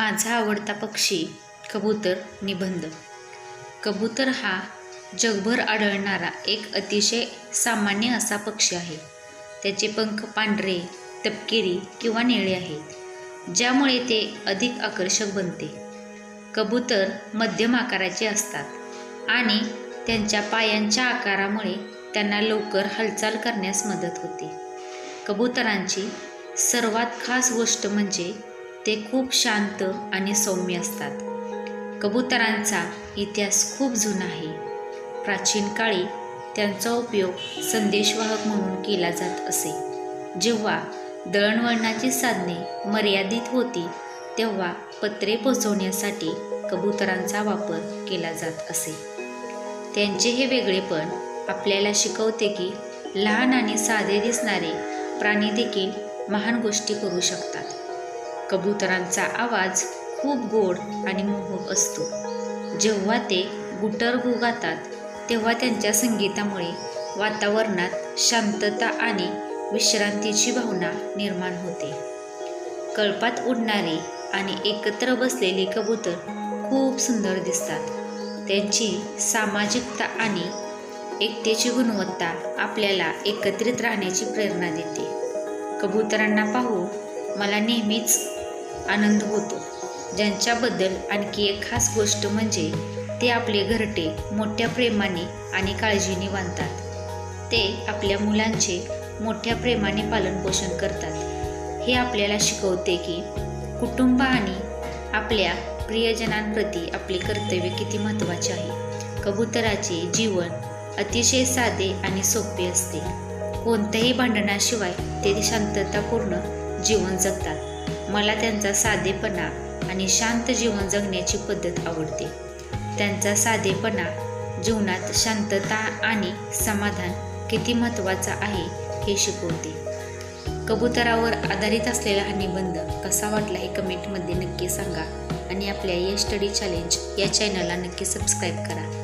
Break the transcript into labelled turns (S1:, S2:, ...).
S1: माझा आवडता पक्षी कबूतर निबंध कबूतर हा जगभर आढळणारा एक अतिशय सामान्य असा पक्षी आहे. त्याचे पंख पांढरे तपकिरी किंवा निळे आहेत ज्यामुळे ते अधिक आकर्षक बनते. कबूतर मध्यम आकाराचे असतात आणि त्यांच्या पायांच्या आकारामुळे त्यांना लवकर हालचाल करण्यास मदत होते. कबुतरांची सर्वात खास गोष्ट म्हणजे ते खूप शांत आणि सौम्य असतात. कबुतरांचा इतिहास खूप जुना आहे. प्राचीन काळी त्यांचा उपयोग संदेशवाहक म्हणून केला जात असे. जेव्हा दळणवळणाची साधने मर्यादित होती तेव्हा पत्रे पोचवण्यासाठी कबुतरांचा वापर केला जात असे. त्यांचे हे वेगळेपण आपल्याला शिकवते की लहान आणि साधे दिसणारे प्राणी देखील महान गोष्टी करू शकतात. कबुतरांचा आवाज खूप गोड आणि मोहक असतो. जेव्हा ते गुटर गातात तेव्हा त्यांच्या संगीतामुळे वातावरणात शांतता आणि विश्रांतीची भावना निर्माण होते. कळपात उडणारे आणि एकत्र बसलेले कबूतर खूप सुंदर दिसतात. त्यांची सामाजिकता आणि एकतेची गुणवत्ता आपल्याला एकत्रित राहण्याची प्रेरणा देते. कबुतरांना पाहून मला नेहमीच आनंद होतो. ज्यांच्याबद्दल आणखी एक खास गोष्ट म्हणजे ते आपले घरटे मोठ्या प्रेमाने आणि काळजीने बांधतात. ते आपल्या मुलांचे मोठ्या प्रेमाने पालनपोषण करतात. हे आपल्याला शिकवते की कुटुंब आणि आपल्या प्रियजनांप्रती आपले कर्तव्य किती महत्त्वाचे आहे. कबुतराचे जीवन अतिशय साधे आणि सोपे असते. कोणत्याही भांडणाशिवाय ते शांततापूर्ण जीवन जगतात. मला त्यांचा साधेपणा आणि शांत जीवन जगण्याची पद्धत आवडते. त्यांचा साधेपणा जीवनात शांतता आणि समाधान किती महत्त्वाचा आहे हे शिकवते. कबुतरावर आधारित असलेला हा निबंध कसा वाटला हे कमेंटमध्ये नक्की सांगा आणि आपल्या यश स्टडी चॅलेंज या चॅनलला नक्की सबस्क्राईब करा.